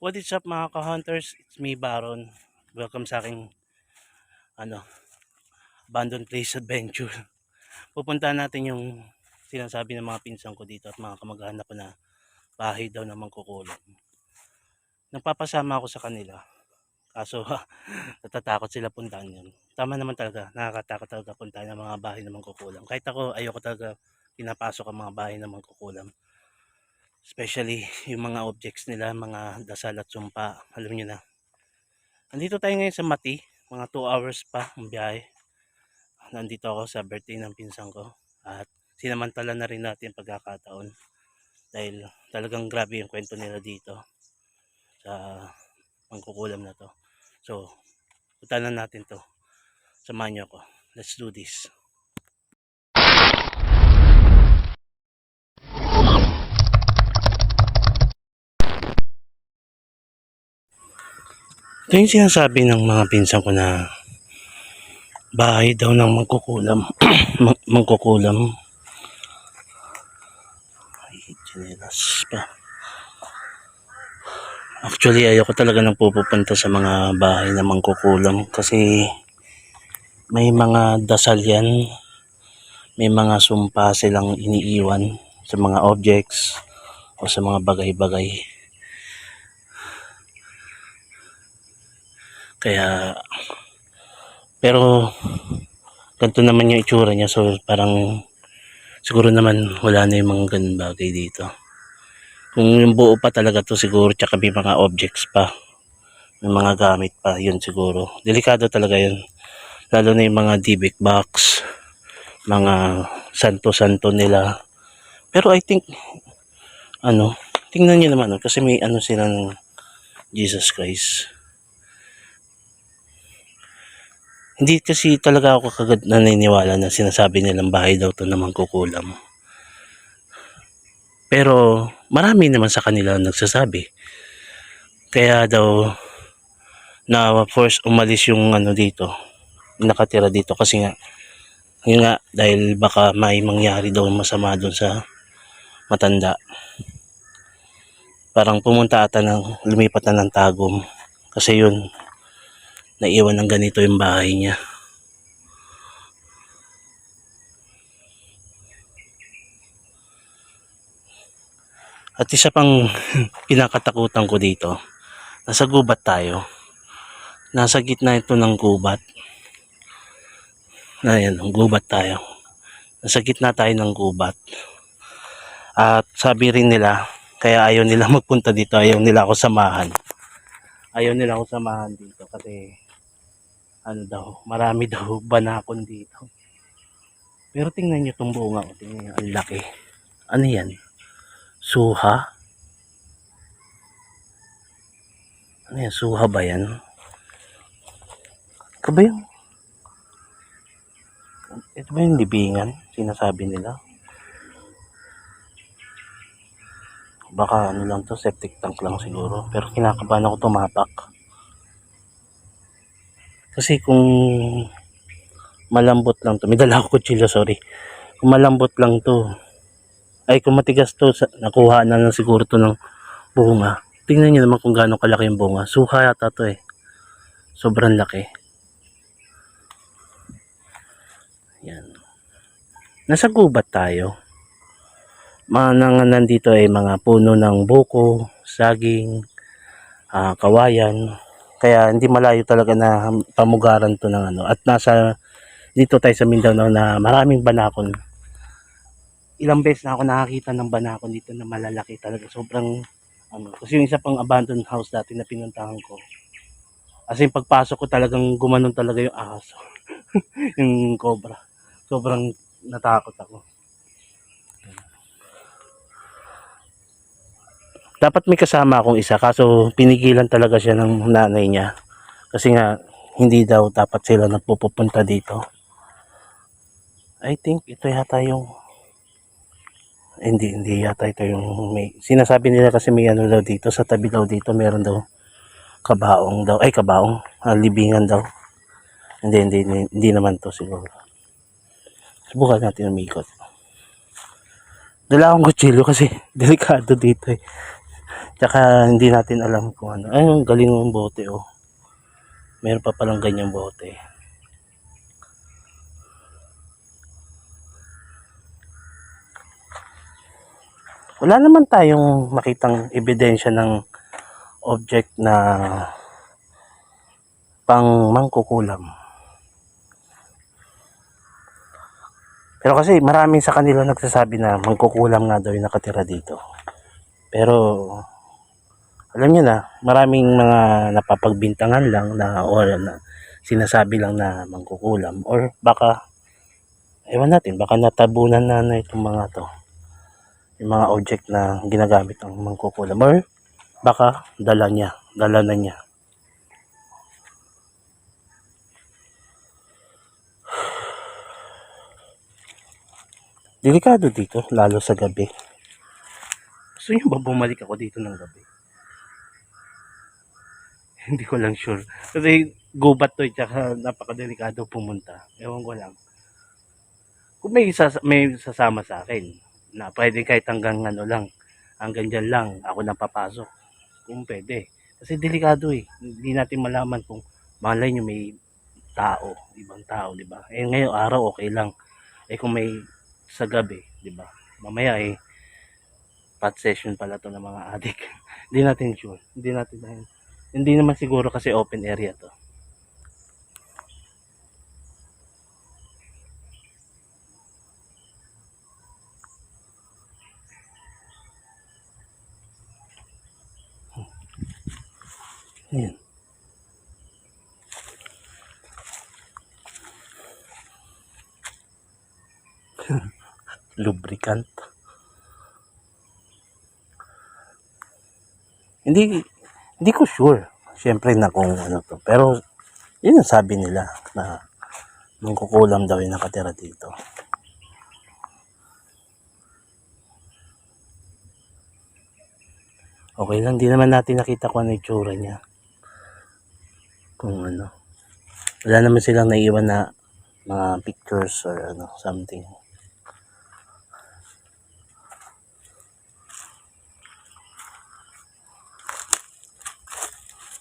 What is up mga ka-hunters? It's me Baron. Welcome sa aking ano, abandoned place adventure. Pupuntahan natin yung sinasabi ng mga pinsan ko dito at mga kamag-anak ko na bahay daw na mangkukulam. Nagpapasama ako sa kanila. Kaso natatakot sila puntahan yun. Tama naman talaga, nakakatakot talaga puntahan ng mga bahay na mangkukulam. Kahit ako, ayoko talaga pinapasok ang mga bahay na mangkukulam. Especially yung mga objects nila, mga dasal at sumpa. Alam nyo na. Nandito tayo ngayon sa Mati. Mga 2 hours pa ang biyahe. Nandito ako sa birthday ng pinsan ko. At sinamantala na rin natin pagkakataon. Dahil talagang grabe yung kwento nila dito. Sa pangkukulam na to. So, punta na natin to. Samahan nyo ako. Let's do this. Ito yung sinasabi ng mga pinsan ko na bahay daw ng magkukulam. Mag- magkukulam. Ay, chinelas pa. Actually, ayoko talaga nang pupunta sa mga bahay na mangkukulam kasi may mga dasal yan. May mga sumpa silang iniiwan sa mga objects o sa mga bagay-bagay. Kaya, pero, ganito naman yung itsura niya. So, parang, siguro naman wala na yung mga ganun bagay dito. Kung yung buo pa talaga to siguro, tsaka may mga objects pa. May mga gamit pa, yun siguro. Delikado talaga yun. Lalo na yung mga DBIC box, mga santo-santo nila. Pero I think, ano, tingnan nyo naman, kasi may ano sila ng Jesus Christ. Hindi kasi talaga ako kagad naniniwala na sinasabi nilang bahay daw to na mangkukulam. Pero marami naman sa kanila nagsasabi. Kaya daw na force umalis yung ano dito, nakatira dito kasi nga yun nga dahil baka may mangyari daw masama doon sa matanda. Parang pumunta ata ng lumipat na ng tagom kasi yun naiwan ng ganito yung bahay niya. At isa pang pinakatakutan ko dito, nasa gubat tayo. Nasa gitna ito ng gubat. Ayan, gubat tayo. Nasa gitna tayo ng gubat. At sabi rin nila, kaya ayaw nila magpunta dito, ayaw nila ako samahan. Ayaw nila ako samahan dito kasi ano daw, marami daw banakon dito. Pero tingnan nyo itong bunga ko, tingnan nyo, ang laki. Ano yan? Suha? Ano yan? Suha ba yan? Ito ba yung... Ito ba yung libingan? Sinasabi nila. Baka ano lang to, septic tank lang siguro. Pero kinakabahan ako tumapak. Kasi kung malambot lang to, may dala ako kutsilyo, sorry. Kung malambot lang to, ay kung matigas to, nakuha na lang siguro to ng bunga. Tingnan nyo naman kung gaano kalaki yung bunga. Suha yata to eh. Sobrang laki. Yan. Nasa gubat tayo. Mga nandito ay mga puno ng buko, saging, ah, kawayan. Kaya hindi malayo talaga na pamugaran to ng ano. At nasa dito tayo sa Mindanao na maraming banakon. Ilang beses na ako nakakita ng banakon dito na malalaki talaga. Sobrang ano. Kasi yung isa pang abandoned house dati na pinuntahan ko. Kasi pagpasok ko talagang gumanon talaga yung aso. yung cobra. Sobrang natakot ako. Dapat may kasama akong isa kaso pinigilan talaga siya ng nanay niya. Kasi nga hindi daw dapat sila nagpupunta dito. I think ito yata yung hindi hindi yata ito yung may sinasabi nila kasi may ano daw dito sa tabi daw dito meron daw kabaong daw ay kabaong ah, libingan daw. Hindi, hindi hindi hindi naman to siguro. Subukan natin umikot. Dala akong kutsilyo kasi delikado dito eh. Tsaka hindi natin alam kung ano. Ay, galing ng bote oh. Meron pa palang ganyang bote. Wala naman tayong makitang ebidensya ng object na pang mangkukulam. Pero kasi maraming sa kanila nagsasabi na mangkukulam nga daw yung nakatira dito. Pero alam niyo na, maraming mga napapagbintangan lang na or na sinasabi lang na mangkukulam or baka ewan natin, baka natabunan na na itong mga to. Yung mga object na ginagamit ng mangkukulam or baka dala niya, dala na niya. Delikado dito, lalo sa gabi. Gusto niyo ba bumalik ako dito ng gabi? Hindi ko lang sure. Kasi gubat to, eh, tsaka napakadelikado pumunta. Ewan ko lang. Kung may, sas- may sasama sa akin, na pwede kahit hanggang ano lang, hanggang dyan lang, ako nang papasok. Kung pwede. Kasi delikado eh. Hindi natin malaman kung malay nyo may tao, ibang tao, di ba? Eh ngayon araw okay lang. Eh kung may sa gabi, di ba? Mamaya eh pot session pala to ng mga adik. Hindi natin sure. Hindi natin hindi naman siguro kasi open area to. Ayan. Lubricant. Hindi hindi ko sure. Siyempre na kung ano to. Pero yun ang sabi nila na mangkukulam daw yung nakatira dito. Okay lang, di naman natin nakita kung ano yung tsura niya. Kung ano. Wala naman silang naiwan na mga pictures or ano, something.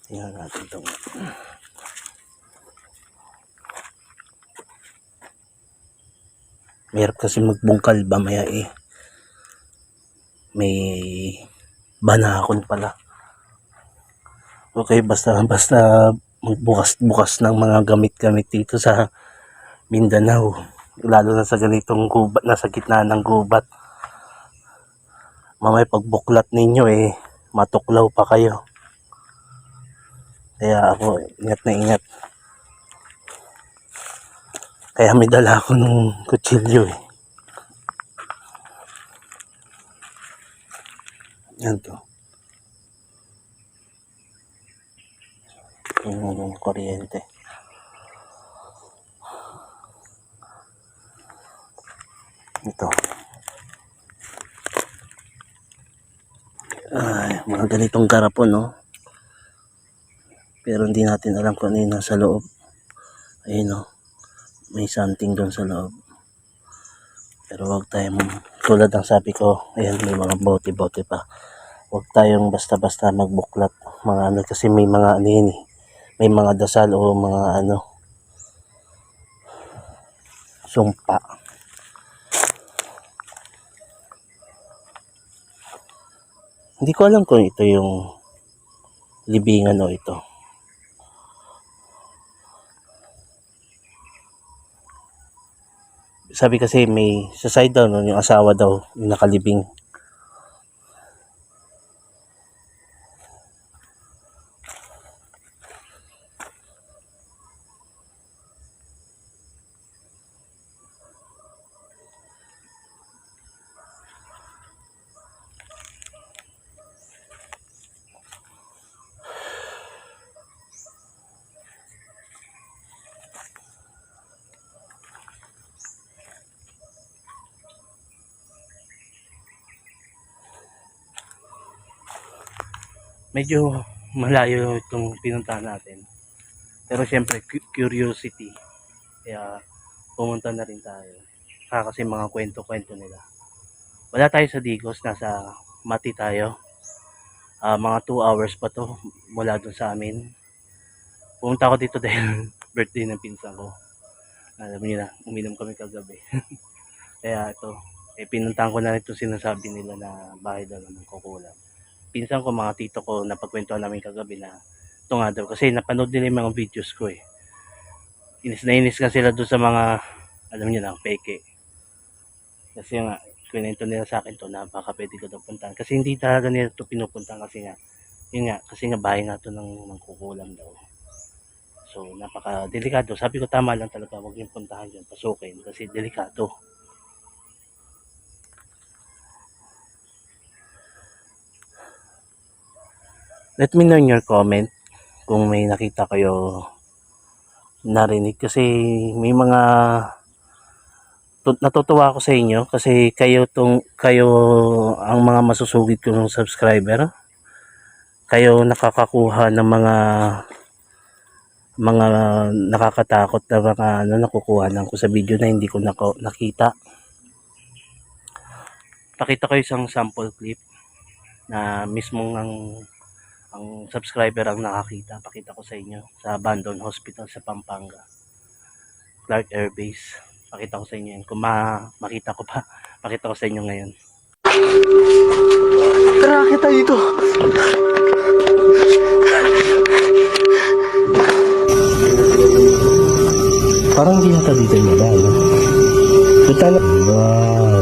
Tingnan natin itong Mahirap kasi magbungkal ba maya eh. May banakon pala. Okay, basta basta magbukas-bukas ng mga gamit-gamit dito sa Mindanao. Lalo na sa ganitong gubat, nasa gitna ng gubat. Mamay pagbuklat ninyo eh, matuklaw pa kayo. Kaya ako, ingat na ingat. Kaya may dala ako ng kutsilyo eh. Yan to. Yung kuryente. Ito. Ay, mga ganitong garapon, no? Pero hindi natin alam kung ano yung nasa loob. Ayun, no? May something doon sa loob. Pero wag tayong, tulad ng sabi ko, ayan, may mga bote-bote pa. Huwag tayong basta-basta magbuklat. Mga ano, kasi may mga ano yun eh. May mga dasal o mga ano, sumpa. Hindi ko alam kung ito yung libingan o ito. Sabi kasi may sa side daw no, yung asawa daw yung nakalibing. Medyo malayo itong pinuntahan natin. Pero syempre, cu- curiosity. Kaya pumunta na rin tayo. Saka kasi mga kwento-kwento nila. Wala tayo sa Digos, nasa Mati tayo. Ah, mga 2 hours pa to mula dun sa amin. Pumunta ako dito dahil birthday ng pinsan ko. Alam niyo na, uminom kami kagabi. Kaya ito, eh, pinuntahan ko na rin sinasabi nila na bahay daw ng kukulam. Pinsan ko, mga tito ko, napagkwentuhan namin kagabi na ito nga daw. Kasi napanood nila yung mga videos ko eh. Inis na inis nga sila doon sa mga, alam niyo na, peke. Kasi nga, kwento nila sa akin to na baka pwede ko daw puntahan. Kasi hindi talaga nila ito pinupuntahan kasi nga, yun nga, kasi nga bahay nga to ng, ng daw. So, napaka-delikado. Sabi ko, tama lang talaga, huwag yung puntahan yun, pasukin, kasi delikado. Let me know in your comment kung may nakita kayo narinig. Kasi may mga tu- natutuwa ako sa inyo kasi kayo tong kayo ang mga masusugid kong subscriber. Kayo nakakakuha ng mga mga nakakatakot na mga ano nakukuha lang ko sa video na hindi ko nako, nakita. Pakita ko isang sample clip na mismong ang ang subscriber ang nakakita. Pakita ko sa inyo sa abandoned hospital sa Pampanga. Clark Air Base pakita ko sa inyo yan. Kung ma makita ko pa pakita ko sa inyo ngayon. Tara, kita dito. parang hindi nata dito yung no? Ito na wow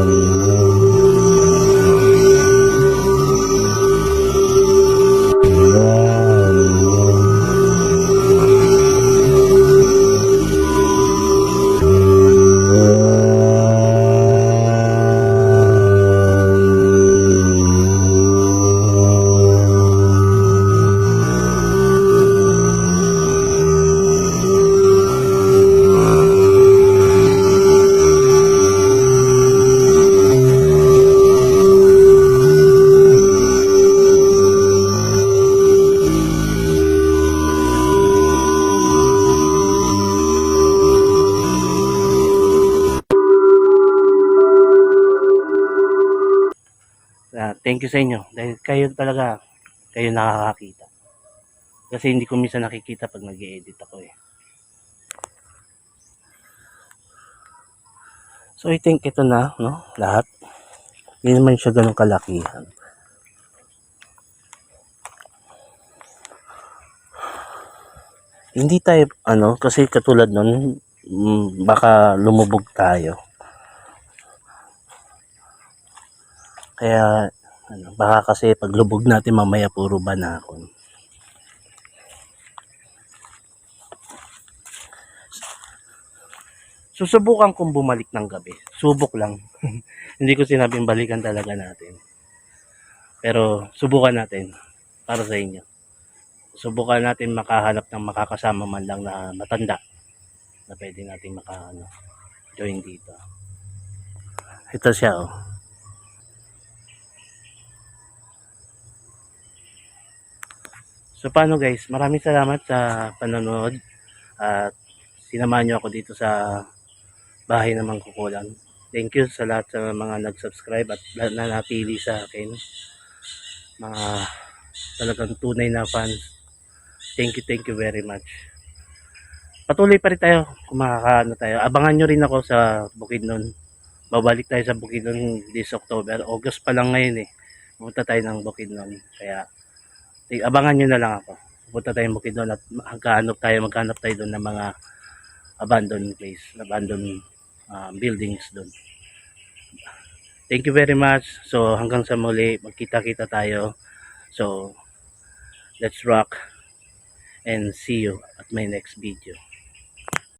thank you sa inyo. Dahil kayo talaga kayo nakakakita. Kasi hindi ko minsan nakikita pag nag edit ako eh. So I think ito na no? Lahat. Hindi naman siya ganun kalakihan. Hindi tayo ano kasi katulad nun mm, baka lumubog tayo. Kaya ano, baka kasi paglubog natin mamaya puro banakon. Susubukan kong bumalik ng gabi. Subok lang. Hindi ko sinabing balikan talaga natin. Pero subukan natin para sa inyo. Subukan natin makahanap ng makakasama man lang na matanda na pwede natin maka ano, dito. Ito siya oh So paano guys, maraming salamat sa panonood at sinamahan nyo ako dito sa bahay ng Mangkukulam. Thank you sa lahat sa mga nag-subscribe at nanatili sa akin. Mga talagang tunay na fans. Thank you, thank you very much. Patuloy pa rin tayo kung makakaano tayo. Abangan nyo rin ako sa Bukidnon. Babalik tayo sa Bukidnon this October. August pa lang ngayon eh. Pumunta tayo ng Bukidnon. Kaya eh, abangan nyo na lang ako. Pupunta tayong Bukidnon at maghanap tayo, maghanap tayo doon ng mga abandoned place, abandoned uh, buildings doon. Thank you very much. So hanggang sa muli, magkita-kita tayo. So let's rock and see you at my next video.